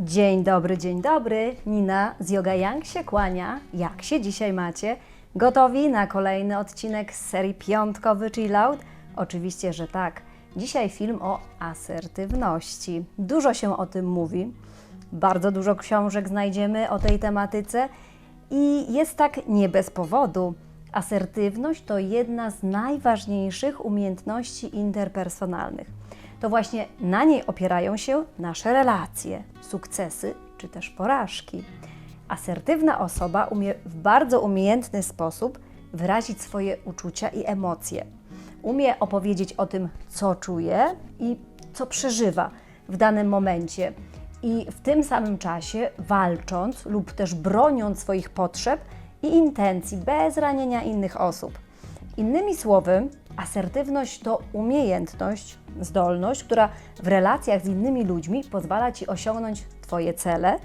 Dzień dobry, dzień dobry. Nina z Yoga Yang się kłania. Jak się dzisiaj macie? Gotowi na kolejny odcinek z serii piątkowy Chill Out? Oczywiście, że tak. Dzisiaj film o asertywności. Dużo się o tym mówi. Bardzo dużo książek znajdziemy o tej tematyce i jest tak nie bez powodu. Asertywność to jedna z najważniejszych umiejętności interpersonalnych. To właśnie na niej opierają się nasze relacje, sukcesy czy też porażki. Asertywna osoba umie w bardzo umiejętny sposób wyrazić swoje uczucia i emocje. Umie opowiedzieć o tym, co czuje i co przeżywa w danym momencie. I w tym samym czasie walcząc lub też broniąc swoich potrzeb i intencji bez ranienia innych osób. Innymi słowy, asertywność to umiejętność, zdolność, która w relacjach z innymi ludźmi pozwala Ci osiągnąć Twoje cele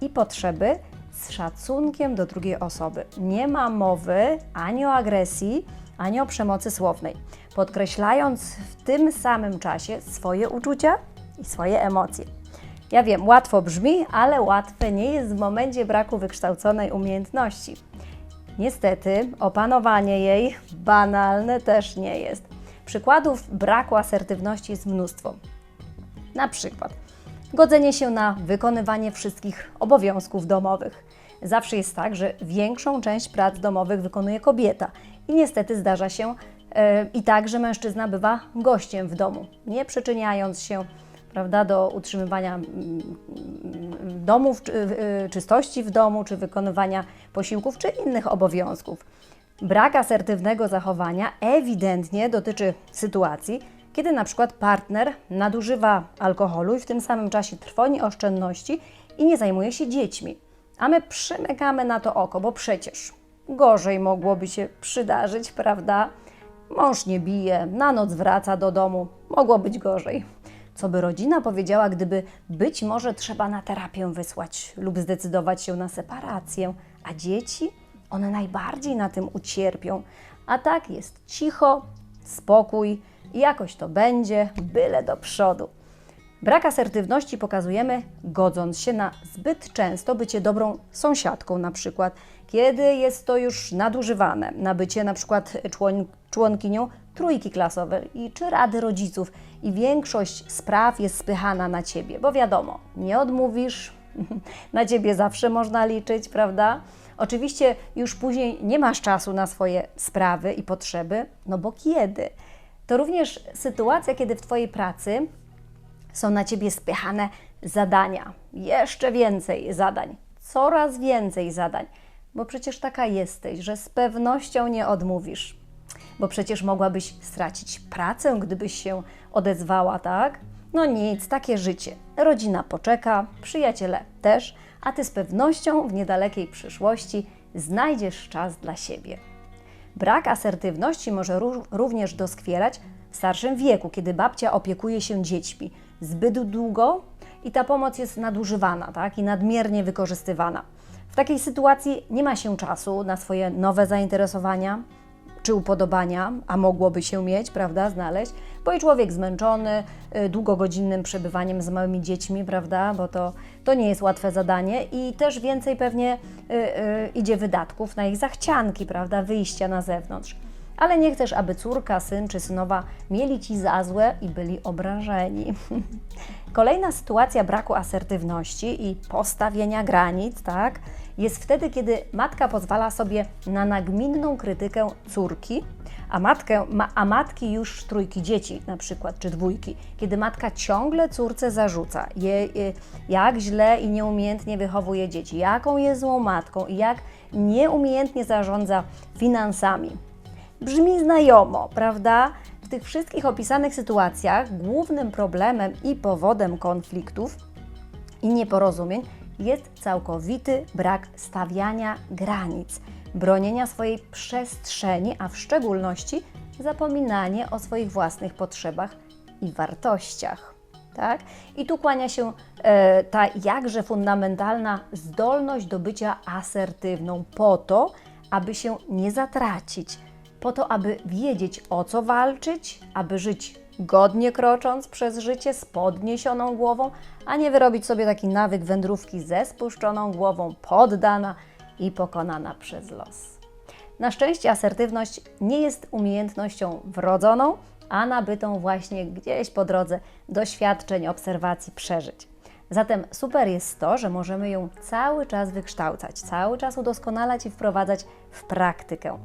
i potrzeby z szacunkiem do drugiej osoby. Nie ma mowy ani o agresji, ani o przemocy słownej, podkreślając w tym samym czasie swoje uczucia i swoje emocje. Ja wiem, łatwo brzmi, ale łatwe nie jest w momencie braku wykształconej umiejętności. Niestety, opanowanie jej banalne też nie jest. Przykładów braku asertywności jest mnóstwo. Na przykład godzenie się na wykonywanie wszystkich obowiązków domowych. Zawsze jest tak, że większą część prac domowych wykonuje kobieta i niestety zdarza się e, i tak, że mężczyzna bywa gościem w domu, nie przyczyniając się prawda, do utrzymywania mm, mm, domów, y, czystości w domu, czy wykonywania posiłków, czy innych obowiązków. Brak asertywnego zachowania ewidentnie dotyczy sytuacji, kiedy na przykład partner nadużywa alkoholu i w tym samym czasie trwoni oszczędności i nie zajmuje się dziećmi. A my przymykamy na to oko, bo przecież gorzej mogłoby się przydarzyć, prawda? Mąż nie bije, na noc wraca do domu, mogło być gorzej. Co by rodzina powiedziała, gdyby być może trzeba na terapię wysłać lub zdecydować się na separację, a dzieci? One najbardziej na tym ucierpią. A tak jest cicho, spokój i jakoś to będzie, byle do przodu. Brak asertywności pokazujemy, godząc się na zbyt często bycie dobrą sąsiadką, na przykład, kiedy jest to już nadużywane, na bycie na przykład człon, członkinią trójki klasowej czy rady rodziców i większość spraw jest spychana na ciebie, bo wiadomo, nie odmówisz, na ciebie zawsze można liczyć, prawda? Oczywiście już później nie masz czasu na swoje sprawy i potrzeby, no bo kiedy? To również sytuacja, kiedy w Twojej pracy są na ciebie spychane zadania, jeszcze więcej zadań, coraz więcej zadań, bo przecież taka jesteś, że z pewnością nie odmówisz, bo przecież mogłabyś stracić pracę, gdybyś się odezwała, tak? No nic, takie życie. Rodzina poczeka, przyjaciele też, a ty z pewnością w niedalekiej przyszłości znajdziesz czas dla siebie. Brak asertywności może ró- również doskwierać w starszym wieku, kiedy babcia opiekuje się dziećmi zbyt długo i ta pomoc jest nadużywana tak? i nadmiernie wykorzystywana. W takiej sytuacji nie ma się czasu na swoje nowe zainteresowania czy upodobania, a mogłoby się mieć, prawda, znaleźć, bo i człowiek zmęczony y, długogodzinnym przebywaniem z małymi dziećmi, prawda, bo to, to nie jest łatwe zadanie i też więcej pewnie y, y, idzie wydatków na ich zachcianki, prawda, wyjścia na zewnątrz. Ale nie chcesz, aby córka, syn czy synowa mieli ci za złe i byli obrażeni. Kolejna sytuacja braku asertywności i postawienia granic, tak, jest wtedy, kiedy matka pozwala sobie na nagminną krytykę córki, a, matkę, ma, a matki już trójki dzieci, na przykład, czy dwójki, kiedy matka ciągle córce zarzuca, je, je, jak źle i nieumiejętnie wychowuje dzieci, jaką jest złą matką i jak nieumiejętnie zarządza finansami. Brzmi znajomo, prawda? W tych wszystkich opisanych sytuacjach głównym problemem i powodem konfliktów i nieporozumień jest całkowity brak stawiania granic, bronienia swojej przestrzeni, a w szczególności zapominanie o swoich własnych potrzebach i wartościach. Tak? I tu kłania się e, ta jakże fundamentalna zdolność do bycia asertywną po to, aby się nie zatracić, po to, aby wiedzieć o co walczyć, aby żyć godnie krocząc przez życie z podniesioną głową, a nie wyrobić sobie taki nawyk wędrówki ze spuszczoną głową, poddana i pokonana przez los. Na szczęście asertywność nie jest umiejętnością wrodzoną, a nabytą właśnie gdzieś po drodze doświadczeń, obserwacji, przeżyć. Zatem super jest to, że możemy ją cały czas wykształcać, cały czas udoskonalać i wprowadzać w praktykę.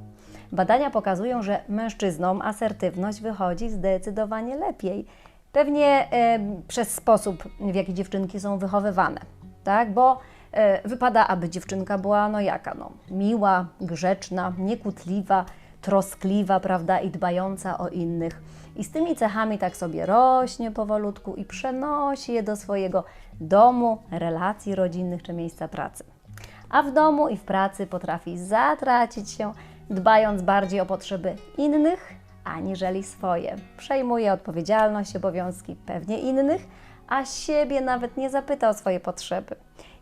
Badania pokazują, że mężczyznom asertywność wychodzi zdecydowanie lepiej. Pewnie e, przez sposób, w jaki dziewczynki są wychowywane, tak? Bo e, wypada, aby dziewczynka była no jaka, no, miła, grzeczna, niekłótliwa, troskliwa, prawda, i dbająca o innych. I z tymi cechami tak sobie rośnie powolutku i przenosi je do swojego domu, relacji rodzinnych czy miejsca pracy. A w domu i w pracy potrafi zatracić się, dbając bardziej o potrzeby innych aniżeli swoje. Przejmuje odpowiedzialność, obowiązki pewnie innych, a siebie nawet nie zapyta o swoje potrzeby.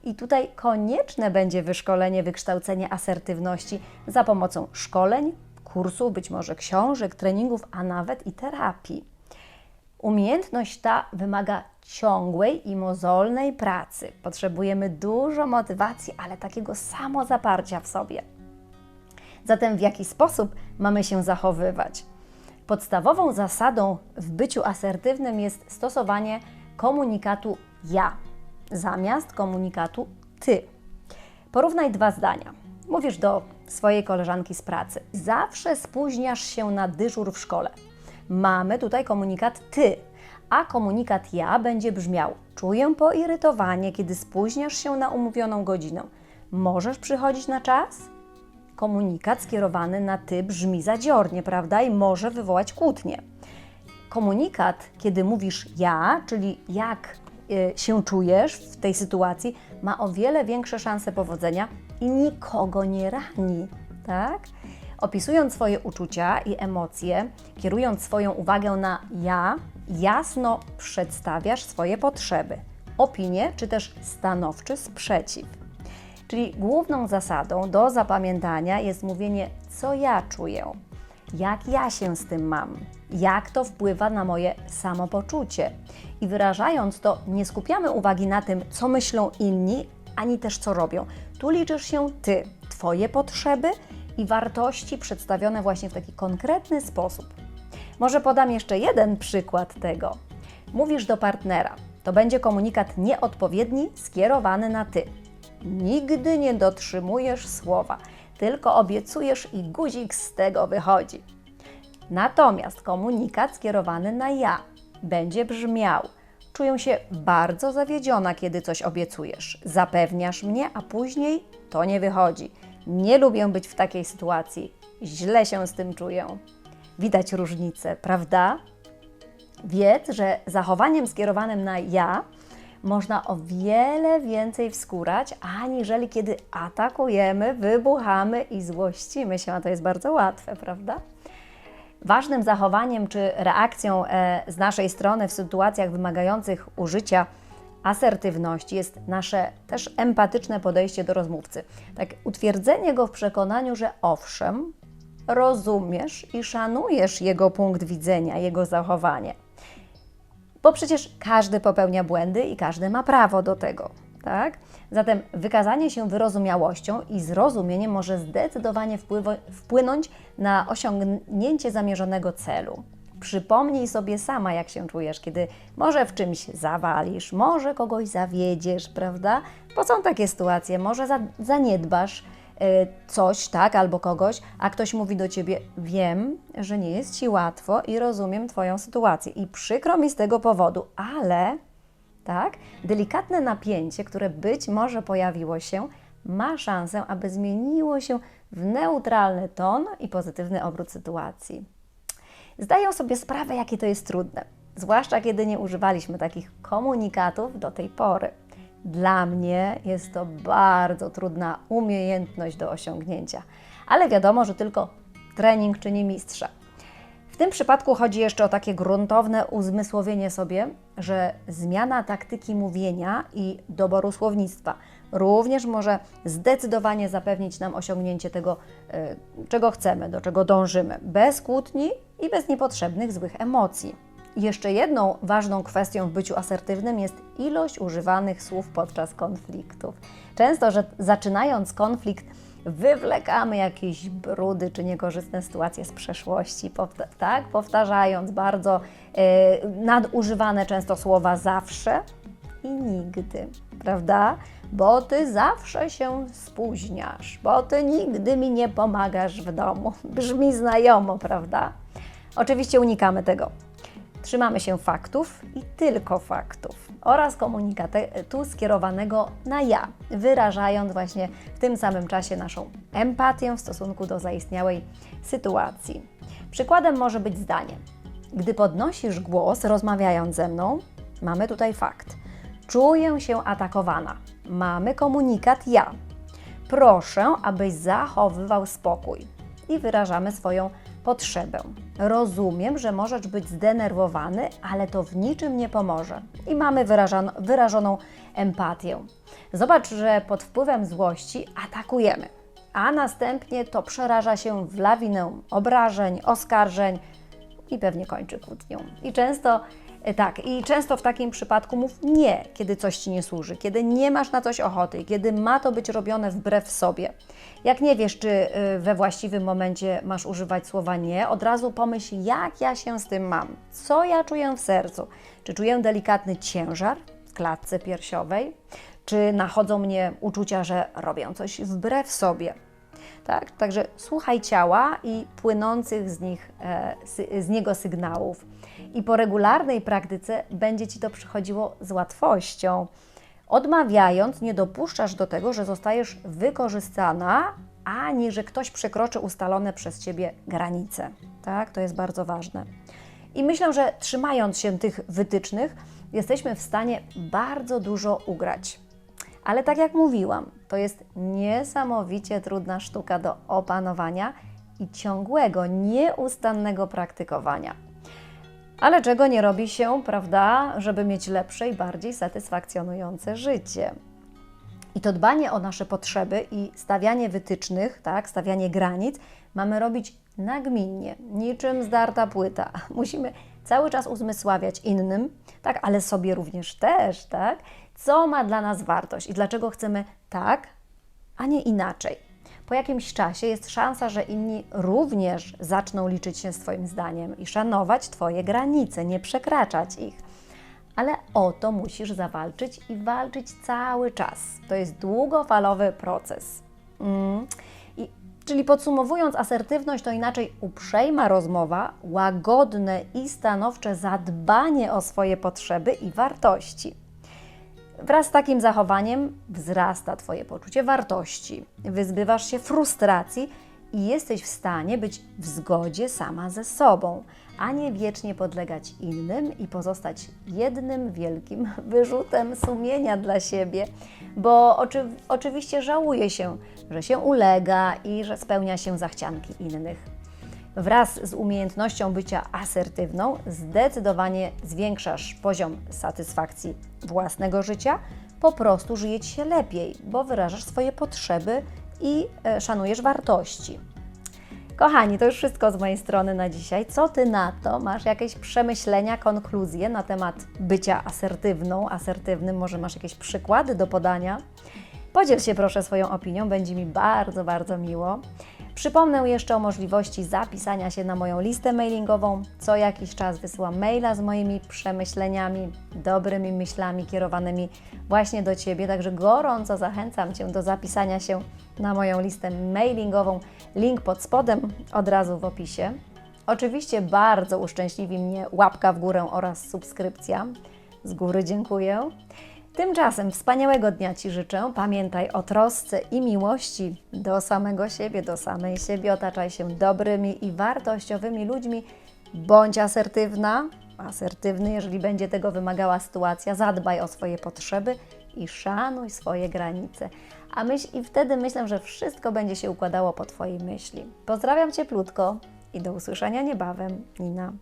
I tutaj konieczne będzie wyszkolenie, wykształcenie asertywności za pomocą szkoleń, kursów, być może książek, treningów, a nawet i terapii. Umiejętność ta wymaga ciągłej i mozolnej pracy. Potrzebujemy dużo motywacji, ale takiego samozaparcia w sobie. Zatem w jaki sposób mamy się zachowywać? Podstawową zasadą w byciu asertywnym jest stosowanie komunikatu ja zamiast komunikatu ty. Porównaj dwa zdania. Mówisz do swojej koleżanki z pracy: Zawsze spóźniasz się na dyżur w szkole. Mamy tutaj komunikat ty, a komunikat ja będzie brzmiał: Czuję poirytowanie, kiedy spóźniasz się na umówioną godzinę. Możesz przychodzić na czas? Komunikat skierowany na ty brzmi zadziornie, prawda? I może wywołać kłótnię. Komunikat, kiedy mówisz ja, czyli jak y, się czujesz w tej sytuacji, ma o wiele większe szanse powodzenia i nikogo nie rani, tak? Opisując swoje uczucia i emocje, kierując swoją uwagę na ja, jasno przedstawiasz swoje potrzeby, opinie czy też stanowczy sprzeciw. Czyli główną zasadą do zapamiętania jest mówienie, co ja czuję, jak ja się z tym mam, jak to wpływa na moje samopoczucie. I wyrażając to, nie skupiamy uwagi na tym, co myślą inni, ani też co robią. Tu liczysz się ty, twoje potrzeby i wartości przedstawione właśnie w taki konkretny sposób. Może podam jeszcze jeden przykład tego. Mówisz do partnera, to będzie komunikat nieodpowiedni, skierowany na ty. Nigdy nie dotrzymujesz słowa, tylko obiecujesz i guzik z tego wychodzi. Natomiast komunikat skierowany na ja będzie brzmiał: Czuję się bardzo zawiedziona, kiedy coś obiecujesz. Zapewniasz mnie, a później to nie wychodzi. Nie lubię być w takiej sytuacji. Źle się z tym czuję. Widać różnicę, prawda? Wiedz, że zachowaniem skierowanym na ja można o wiele więcej wskórać, aniżeli kiedy atakujemy, wybuchamy i złościmy się, a to jest bardzo łatwe, prawda? Ważnym zachowaniem czy reakcją e, z naszej strony w sytuacjach wymagających użycia asertywności jest nasze też empatyczne podejście do rozmówcy. Tak, utwierdzenie go w przekonaniu, że owszem, rozumiesz i szanujesz jego punkt widzenia, jego zachowanie. Bo przecież każdy popełnia błędy i każdy ma prawo do tego, tak? Zatem wykazanie się wyrozumiałością i zrozumieniem może zdecydowanie wpłynąć na osiągnięcie zamierzonego celu. Przypomnij sobie sama, jak się czujesz, kiedy może w czymś zawalisz, może kogoś zawiedziesz, prawda? Bo są takie sytuacje, może zaniedbasz y, coś, tak, albo kogoś, a ktoś mówi do ciebie: Wiem, że nie jest ci łatwo i rozumiem Twoją sytuację, i przykro mi z tego powodu, ale tak? Delikatne napięcie, które być może pojawiło się, ma szansę, aby zmieniło się w neutralny ton i pozytywny obrót sytuacji. Zdaję sobie sprawę, jakie to jest trudne, zwłaszcza kiedy nie używaliśmy takich komunikatów do tej pory. Dla mnie jest to bardzo trudna umiejętność do osiągnięcia, ale wiadomo, że tylko trening czyni mistrza. W tym przypadku chodzi jeszcze o takie gruntowne uzmysłowienie sobie, że zmiana taktyki mówienia i doboru słownictwa również może zdecydowanie zapewnić nam osiągnięcie tego, y, czego chcemy, do czego dążymy, bez kłótni i bez niepotrzebnych złych emocji. Jeszcze jedną ważną kwestią w byciu asertywnym jest ilość używanych słów podczas konfliktów. Często, że zaczynając konflikt, wywlekamy jakieś brudy czy niekorzystne sytuacje z przeszłości, powta- tak? powtarzając bardzo e, nadużywane często słowa zawsze i nigdy, prawda? Bo ty zawsze się spóźniasz, bo ty nigdy mi nie pomagasz w domu. Brzmi znajomo, prawda? Oczywiście unikamy tego. Trzymamy się faktów i tylko faktów oraz komunikatu skierowanego na ja, wyrażając właśnie w tym samym czasie naszą empatię w stosunku do zaistniałej sytuacji. Przykładem może być zdanie. Gdy podnosisz głos rozmawiając ze mną, mamy tutaj fakt. Czuję się atakowana. Mamy komunikat ja. Proszę, abyś zachowywał spokój i wyrażamy swoją potrzebę. Rozumiem, że możesz być zdenerwowany, ale to w niczym nie pomoże. I mamy wyrażano, wyrażoną empatię. Zobacz, że pod wpływem złości atakujemy, a następnie to przeraża się w lawinę obrażeń, oskarżeń i pewnie kończy kłótnią. I często tak, i często w takim przypadku mów nie, kiedy coś ci nie służy, kiedy nie masz na coś ochoty, kiedy ma to być robione wbrew sobie. Jak nie wiesz, czy y, we właściwym momencie masz używać słowa nie, od razu pomyśl, jak ja się z tym mam, co ja czuję w sercu. Czy czuję delikatny ciężar w klatce piersiowej, czy nachodzą mnie uczucia, że robię coś wbrew sobie. Tak? Także słuchaj ciała i płynących z, nich, e, z niego sygnałów. I po regularnej praktyce będzie ci to przychodziło z łatwością. Odmawiając, nie dopuszczasz do tego, że zostajesz wykorzystana, ani że ktoś przekroczy ustalone przez ciebie granice. Tak? To jest bardzo ważne. I myślę, że trzymając się tych wytycznych, jesteśmy w stanie bardzo dużo ugrać. Ale tak jak mówiłam, to jest niesamowicie trudna sztuka do opanowania i ciągłego, nieustannego praktykowania. Ale czego nie robi się, prawda, żeby mieć lepsze i bardziej satysfakcjonujące życie? I to dbanie o nasze potrzeby i stawianie wytycznych, tak, stawianie granic, mamy robić nagminnie, niczym zdarta płyta. Musimy cały czas uzmysławiać innym, tak, ale sobie również też, tak, co ma dla nas wartość i dlaczego chcemy tak, a nie inaczej. Po jakimś czasie jest szansa, że inni również zaczną liczyć się z Twoim zdaniem i szanować Twoje granice, nie przekraczać ich. Ale o to musisz zawalczyć i walczyć cały czas. To jest długofalowy proces. Mm. I, czyli podsumowując, asertywność to inaczej uprzejma rozmowa, łagodne i stanowcze zadbanie o swoje potrzeby i wartości. Wraz z takim zachowaniem wzrasta Twoje poczucie wartości, wyzbywasz się frustracji i jesteś w stanie być w zgodzie sama ze sobą, a nie wiecznie podlegać innym i pozostać jednym wielkim wyrzutem sumienia dla siebie, bo oczy, oczywiście żałuje się, że się ulega i że spełnia się zachcianki innych. Wraz z umiejętnością bycia asertywną zdecydowanie zwiększasz poziom satysfakcji własnego życia, po prostu żyje Ci się lepiej, bo wyrażasz swoje potrzeby i e, szanujesz wartości. Kochani, to już wszystko z mojej strony na dzisiaj. Co Ty na to? Masz jakieś przemyślenia, konkluzje na temat bycia asertywną, asertywnym? Może masz jakieś przykłady do podania? Podziel się proszę swoją opinią, będzie mi bardzo, bardzo miło. Przypomnę jeszcze o możliwości zapisania się na moją listę mailingową. Co jakiś czas wysyłam maila z moimi przemyśleniami, dobrymi myślami kierowanymi właśnie do Ciebie, także gorąco zachęcam Cię do zapisania się na moją listę mailingową. Link pod spodem od razu w opisie. Oczywiście bardzo uszczęśliwi mnie łapka w górę oraz subskrypcja. Z góry dziękuję. Tymczasem wspaniałego dnia Ci życzę. Pamiętaj o trosce i miłości do samego siebie, do samej siebie. Otaczaj się dobrymi i wartościowymi ludźmi. Bądź asertywna, asertywny, jeżeli będzie tego wymagała sytuacja. Zadbaj o swoje potrzeby i szanuj swoje granice. A myśl, i wtedy myślę, że wszystko będzie się układało po Twojej myśli. Pozdrawiam Cieplutko i do usłyszenia niebawem. Nina.